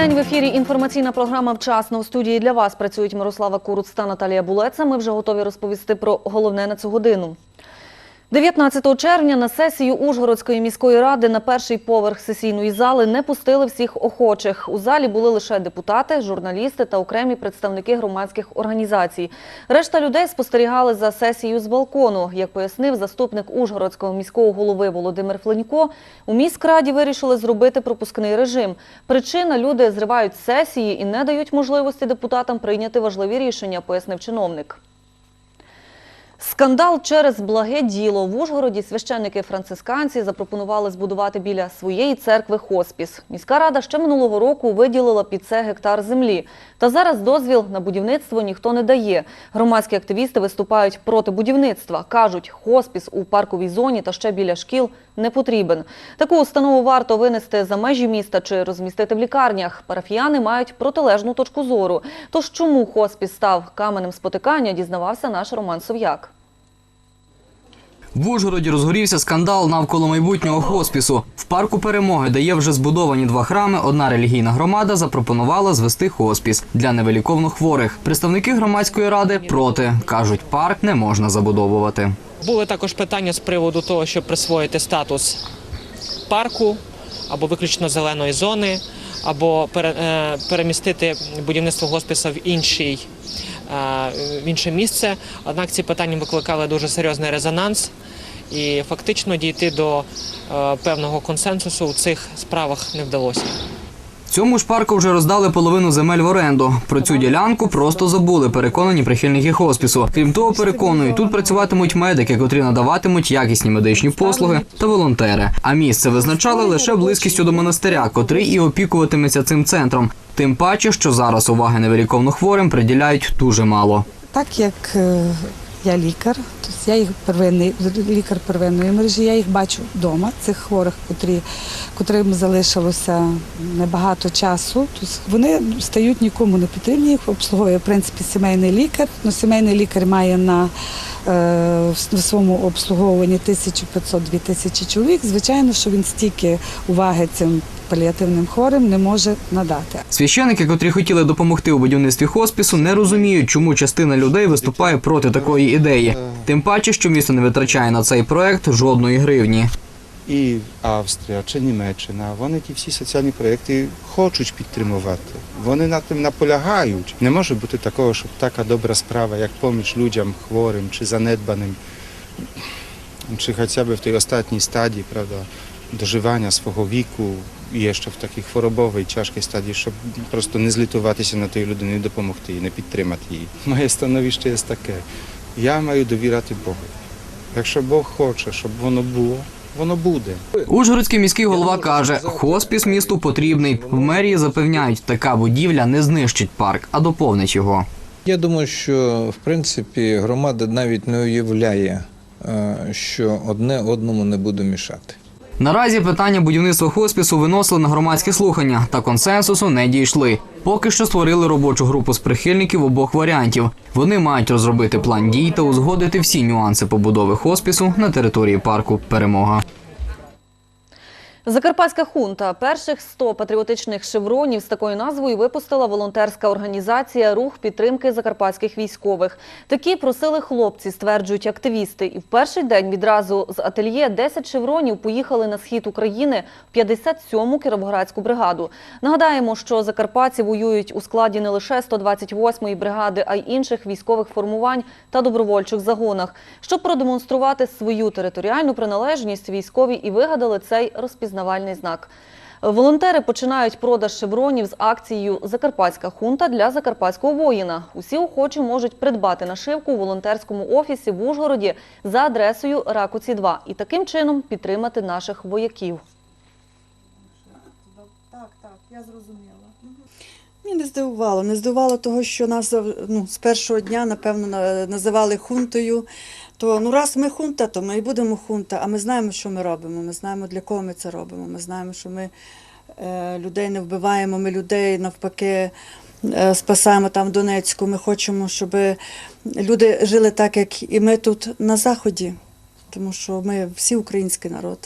День в ефірі. Інформаційна програма вчасно в студії для вас працюють Мирослава Куруц та Наталія Булеца. Ми вже готові розповісти про головне на цю годину. 19 червня на сесію Ужгородської міської ради на перший поверх сесійної зали не пустили всіх охочих. У залі були лише депутати, журналісти та окремі представники громадських організацій. Решта людей спостерігали за сесією з балкону. Як пояснив заступник Ужгородського міського голови Володимир Фленько, у міськраді вирішили зробити пропускний режим. Причина – люди зривають сесії і не дають можливості депутатам прийняти важливі рішення, пояснив чиновник. Скандал через благе діло. В Ужгороді священники-францисканці запропонували збудувати біля своєї церкви хоспіс. Міська рада ще минулого року виділила під це гектар землі. Та зараз дозвіл на будівництво ніхто не дає. Громадські активісти виступають проти будівництва. Кажуть, хоспіс у парковій зоні та ще біля шкіл не потрібен. Таку установу варто винести за межі міста чи розмістити в лікарнях. Парафіяни мають протилежну точку зору. Тож чому хоспіс став каменем спотикання, дізнавався наш Роман Сов'як. В Ужгороді розгорівся скандал навколо майбутнього хоспісу. В парку перемоги, де є вже збудовані два храми, одна релігійна громада запропонувала звести хоспіс для невиліковно хворих. Представники громадської ради проти кажуть, парк не можна забудовувати. Були також питання з приводу того, щоб присвоїти статус парку або виключно зеленої зони, або е, перемістити будівництво госпіса в інший. Е, В інше місце, однак ці питання викликали дуже серйозний резонанс, і фактично дійти до е, певного консенсусу у цих справах не вдалося. Цьому ж парку вже роздали половину земель в оренду. Про цю ділянку просто забули, переконані прихильники хоспісу. Крім того, переконують, тут працюватимуть медики, котрі надаватимуть якісні медичні послуги та волонтери. А місце визначали лише близькістю до монастиря, котрий і опікуватиметься цим центром. Тим паче, що зараз уваги невиліковно хворим приділяють дуже мало. Так як е, я лікар, тобто я їх первинний лікар первинної мережі, я їх бачу вдома, цих хворих, котрі, котрим залишилося небагато часу. Тобто вони стають нікому не потрібні, їх обслуговує в принципі сімейний лікар. Ну, сімейний лікар має на е, в своєму обслуговуванні 1500-2000 чоловік. Звичайно, що він стільки уваги цим паліативним хворим не може надати. Священики, котрі хотіли допомогти у будівництві хоспісу, не розуміють, чому частина людей виступає проти такої ідеї. Тим паче, що місто не витрачає на цей проект жодної гривні. і Австрія чи Німеччина, вони ті всі соціальні проєкти хочуть підтримувати. Вони на тим наполягають. Не може бути такого, щоб така добра справа, як поміч людям хворим чи занедбаним, чи хоча б в тій останній стадії, правда, доживання свого віку ще в такій хворобовій, тяжкій стадії, щоб просто не злітуватися на тій людині, і допомогти їй, не підтримати її. Моє становище є таке. Я маю довіряти Богу. Якщо Бог хоче, щоб воно було, воно буде. Ужгородський міський голова каже, хоспіс місту потрібний. В мерії запевняють, така будівля не знищить парк, а доповнить його. Я думаю, що в принципі громада навіть не уявляє, е, що одне одному не буде мішати. Наразі питання будівництва хоспісу виносили на громадські слухання та консенсусу не дійшли. Поки що створили робочу групу з прихильників обох варіантів. Вони мають розробити план дій та узгодити всі нюанси побудови хоспісу на території парку Перемога. Закарпатська хунта перших 100 патріотичних шевронів з такою назвою випустила волонтерська організація Рух підтримки закарпатських військових. Такі просили хлопці, стверджують активісти. І в перший день відразу з ательє 10 шевронів поїхали на схід України в 57-му Кіровоградську бригаду. Нагадаємо, що закарпатці воюють у складі не лише 128-ї бригади, а й інших військових формувань та добровольчих загонах. Щоб продемонструвати свою територіальну приналежність, військові і вигадали цей розпізнавальний знак. Волонтери починають продаж шевронів з акцією Закарпатська хунта для закарпатського воїна. Усі охочі можуть придбати нашивку у волонтерському офісі в Ужгороді за адресою Ракуці 2 і таким чином підтримати наших вояків. Так, так, я зрозуміла. Мені не здивувало. Не здивувало того, що нас ну, з першого дня, напевно, називали хунтою. То ну раз ми хунта, то ми і будемо хунта. А ми знаємо, що ми робимо. Ми знаємо, для кого ми це робимо. Ми знаємо, що ми е, людей не вбиваємо, ми людей навпаки е, спасаємо там Донецьку. Ми хочемо, щоб люди жили так, як і ми тут на Заході, тому що ми всі український народ.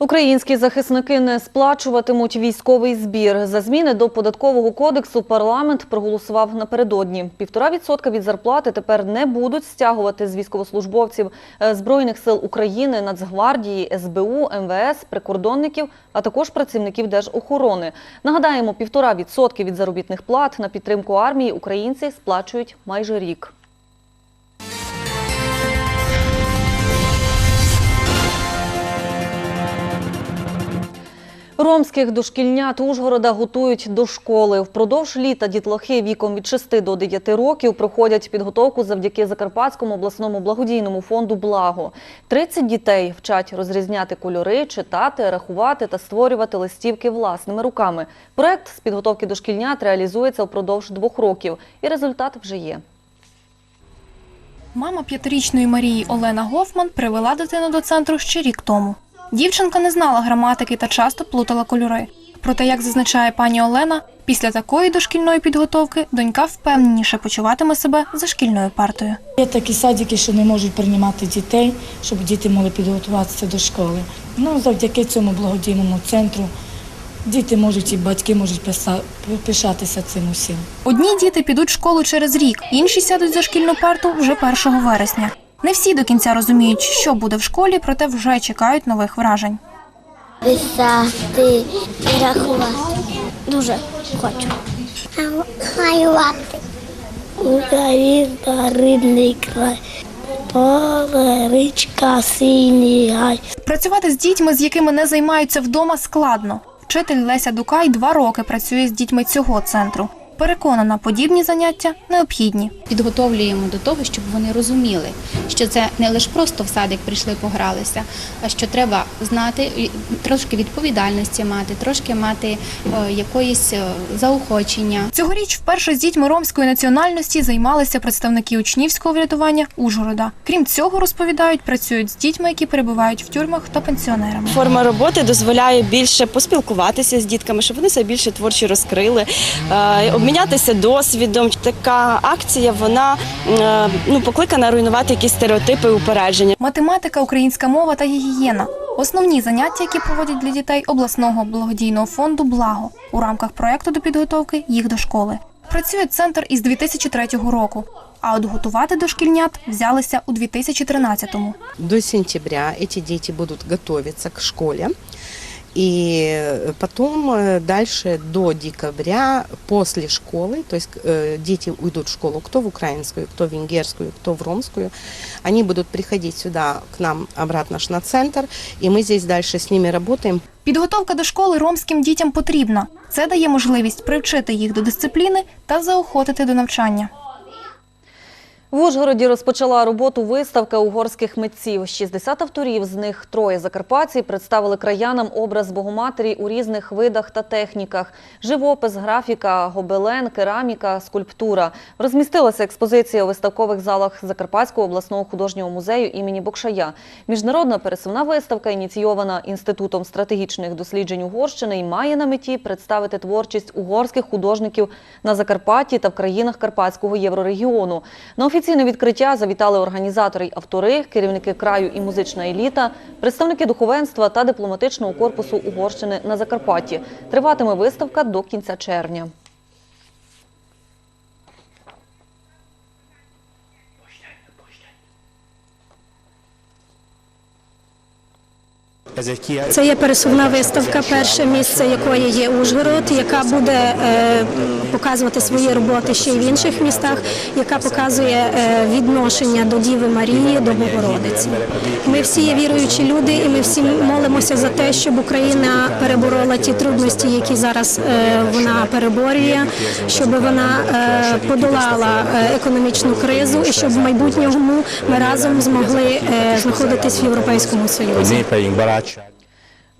Українські захисники не сплачуватимуть військовий збір. За зміни до податкового кодексу парламент проголосував напередодні. Півтора відсотка від зарплати тепер не будуть стягувати з військовослужбовців е, Збройних сил України, Нацгвардії, СБУ, МВС, прикордонників, а також працівників держохорони. Нагадаємо, півтора відсотки від заробітних плат на підтримку армії українці сплачують майже рік. Ромських дошкільнят Ужгорода готують до школи. Впродовж літа дітлахи віком від 6 до 9 років проходять підготовку завдяки Закарпатському обласному благодійному фонду «Благо». 30 дітей вчать розрізняти кольори, читати, рахувати та створювати листівки власними руками. Проект з підготовки дошкільнят реалізується впродовж двох років, і результат вже є. Мама п'ятирічної Марії Олена Гофман привела дитину до центру ще рік тому. Дівчинка не знала граматики та часто плутала кольори. Проте, як зазначає пані Олена, після такої дошкільної підготовки донька впевненіше почуватиме себе за шкільною партою. Є такі садики, що не можуть приймати дітей, щоб діти могли підготуватися до школи. Ну, завдяки цьому благодійному центру діти можуть і батьки можуть пишатися цим усім. Одні діти підуть в школу через рік, інші сядуть за шкільну парту вже 1 вересня. Не всі до кінця розуміють, що буде в школі, проте вже чекають нових вражень. писати і рахувати. Дуже хочу. Малювати. Україна, рідний край, поле, річка, синій гай. Працювати з дітьми, з якими не займаються вдома, складно. Вчитель Леся Дукай два роки працює з дітьми цього центру. Переконана, подібні заняття необхідні. Підготовлюємо до того, щоб вони розуміли, що це не лише просто в садик прийшли погралися, а що треба знати трошки відповідальності мати, трошки мати е, якоїсь е, заохочення. Цьогоріч вперше з дітьми ромської національності займалися представники учнівського врятування Ужгорода. Крім цього, розповідають, працюють з дітьми, які перебувають в тюрмах та пенсіонерами. Форма роботи дозволяє більше поспілкуватися з дітками, щоб вони себе більше творчі розкрили, е, обмінятися досвідом. Така акція вона е, ну покликана руйнувати якісь стереотипи і упередження. Математика, українська мова та гігієна основні заняття, які проводять для дітей обласного благодійного фонду Благо у рамках проекту до підготовки їх до школи. Працює центр із 2003 року. А от готувати дошкільнят взялися у 2013-му. До сентября эти дети будут готовиться к школе. И потом э, дальше до декабря после школы, то есть э, дети уйдут в школу, кто в украинскую, кто в венгерскую, кто в ромскую, они будут приходить сюда к нам обратно ж на центр, и мы здесь дальше с ними работаем. Підготовка до школи ромським дітям потрібна. Це дає можливість привчити їх до дисципліни та заохотити до навчання. В Ужгороді розпочала роботу виставка угорських митців. 60 авторів, з них троє закарпатці, представили краянам образ Богоматері у різних видах та техніках: живопис, графіка, гобелен, кераміка, скульптура. Розмістилася експозиція у виставкових залах Закарпатського обласного художнього музею імені Бокшая. Міжнародна пересувна виставка, ініційована Інститутом стратегічних досліджень Угорщини, і має на меті представити творчість угорських художників на Закарпатті та в країнах Карпатського єврорегіону. На офіційне відкриття завітали організатори й автори, керівники краю і музична еліта, представники духовенства та дипломатичного корпусу Угорщини на Закарпатті. Триватиме виставка до кінця червня. Це є пересувна виставка, перше місце якої є Ужгород, яка буде е, показувати свої роботи ще й в інших містах, яка показує е, відношення до Діви Марії, до Богородиці. Ми всі є віруючі люди, і ми всі молимося за те, щоб Україна переборола ті трудності, які зараз е, вона переборює, щоб вона подолала економічну кризу, і щоб в майбутньому ми разом змогли знаходитись в Європейському Союзі.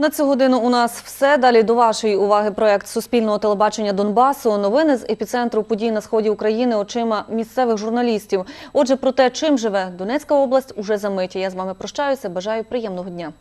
На цю годину у нас все. Далі до вашої уваги проект Суспільного телебачення Донбасу. Новини з епіцентру подій на сході України очима місцевих журналістів. Отже, про те, чим живе Донецька область, уже за миті. Я з вами прощаюся. Бажаю приємного дня.